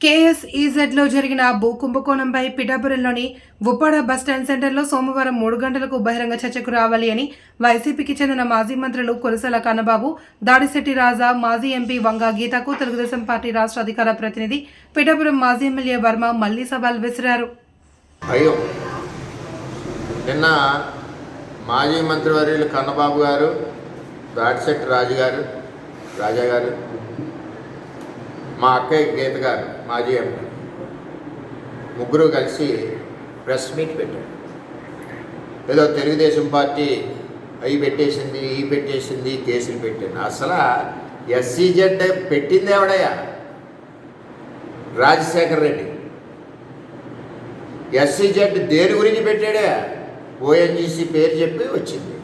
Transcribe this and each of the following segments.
కేఎస్ఈజెడ్లో జరిగిన భూ కుంభకోణంపై పిఠాపురంలోని ఉప్పాడ బస్టాండ్ సెంటర్లో సోమవారం మూడు గంటలకు బహిరంగ చర్చకు రావాలి అని వైసీపీకి చెందిన మాజీ మంత్రులు కురసల కన్నబాబు దాడిశెట్టి రాజా మాజీ ఎంపీ వంగా గీతకు తెలుగుదేశం పార్టీ రాష్ట్ర అధికార ప్రతినిధి పిఠాపురం మాజీ ఎమ్మెల్యే వర్మ మళ్ళీ సవాల్ విసిరారు. అయ్యో! నిన్న మాజీ మంత్రివర్యులు కన్నబాబు గారు దాడిశెట్టి రాజు గారు రాజా గారు మా అక్కయ్య గీత గారు మాజీ ఎంపీ ముగ్గురు కలిసి ప్రెస్ మీట్ పెట్టారు. ఏదో తెలుగుదేశం పార్టీ అవి పెట్టేసింది ఈ పెట్టేసింది కేసులు పెట్టింది అసలు ఎస్సీజెడ్ పెట్టింది ఎవడయ్యా? రాజశేఖర్ రెడ్డి. ఎస్సీజెడ్ దేని గురించి పెట్టాడే? ఓఎన్జీసీ పేరు చెప్పి వచ్చింది.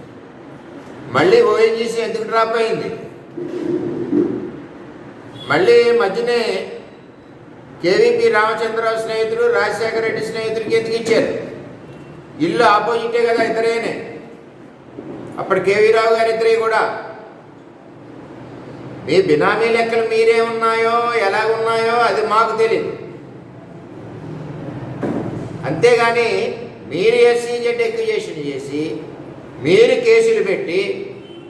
మళ్ళీ ఓఎన్జీసీ ఎందుకు డ్రాప్ అయింది? మళ్ళీ మధ్యనే కేవీపీ రామచంద్రరావు స్నేహితుడు రాజశేఖర రెడ్డి స్నేహితుడికి ఎందుకు ఇచ్చారు? ఇల్లు ఆపోజిటే కదా ఇద్దరేనే. అప్పుడు కేవీ రావు గారు ఇద్దరే కూడా. మీ బినామీ లెక్కలు మీరే ఉన్నాయో ఎలా ఉన్నాయో అది మాకు తెలియదు అంతేగాని మీరు ఎస్సీజెడ్ ఎక్విజేషన్ చేసి మీరు కేసులు పెట్టి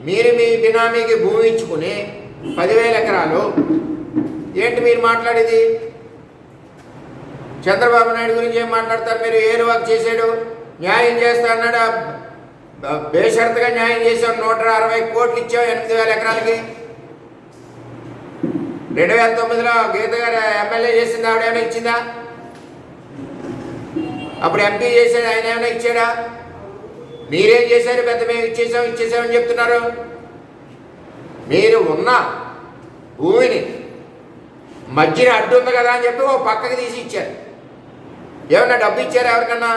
మీరు మీ బినామీకి భూమి ఇచ్చుకుని పదివేల ఎకరాలు. ఏంటి మీరు మాట్లాడేది? చంద్రబాబు నాయుడు గురించి ఏం మాట్లాడతారు మీరు? ఏరు వర్క్ చేశాడు. న్యాయం చేస్తా అన్నాడు. ఆ బేషరతుగా న్యాయం చేశాం నూట అరవై కోట్లు ఇచ్చాం ఎనిమిది వేల ఎకరాలకి. రెండు వేల తొమ్మిదిలో గీత గారు ఎమ్మెల్యే చేసింది ఆవిడ ఏమైనా ఇచ్చిందా? అప్పుడు ఎంపీ చేశాడు. ఆయన ఏమైనా ఇచ్చాడా? మీరేం చేశారు? పెద్ద మేము ఇచ్చేసాం ఇచ్చేసామని చెప్తున్నారు. మీరు ఉన్న భూమిని మధ్యన అడ్డు ఉంది కదా అని చెప్పి ఓ పక్కకి తీసి ఇచ్చారు. ఏమన్నా డబ్బు ఇచ్చారా ఎవరికన్నా?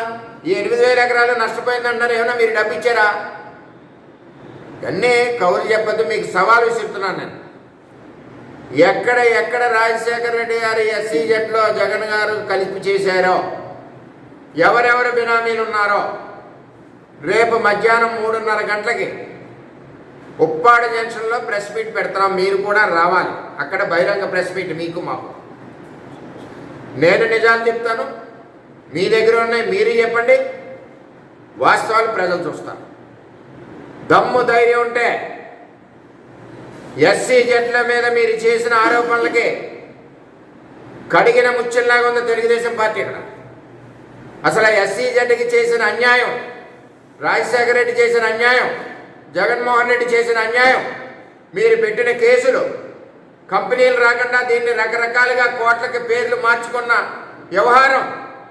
ఈ ఎనిమిది వేల ఎకరాలు నష్టపోయింది అంటారు ఏమన్నా మీరు డబ్బు ఇచ్చారా? అన్నీ కౌలు చెప్పద్దు మీకు సవాలు చెప్తున్నాను నేను. ఎక్కడ ఎక్కడ రాజశేఖర రెడ్డి గారు ఎస్సీ జట్లో జగన్ గారు కలిపి చేశారో ఎవరెవరు బినామీలు ఉన్నారో రేపు మధ్యాహ్నం మూడున్నర గంటలకి ఉప్పాడ జంక్షన్లో ప్రెస్ మీట్ పెడుతున్నాం మీరు కూడా రావాలి. అక్కడ బహిరంగ ప్రెస్ మీట్ మీకు మాకు. నేను నిజాలు చెప్తాను. మీ దగ్గర ఉన్నాయి. మీరు చెప్పండి. వాస్తవాలు ప్రజలు చూస్తారు. దమ్ము ధైర్యం ఉంటే ఎస్సీ జట్ల మీద మీరు చేసిన ఆరోపణలకి కడిగిన ముచ్చల్లాగా ఉంది తెలుగుదేశం పార్టీ ఇక్కడ. అసలు ఎస్సీ జట్కి చేసిన అన్యాయం రాజశేఖర రెడ్డి చేసిన అన్యాయం జగన్మోహన్ రెడ్డి చేసిన అన్యాయం. మీరు పెట్టిన కేసులు. కంపెనీలు రాకుండా దీన్ని రకరకాలుగా కోట్లకి పేర్లు మార్చుకున్న వ్యవహారం.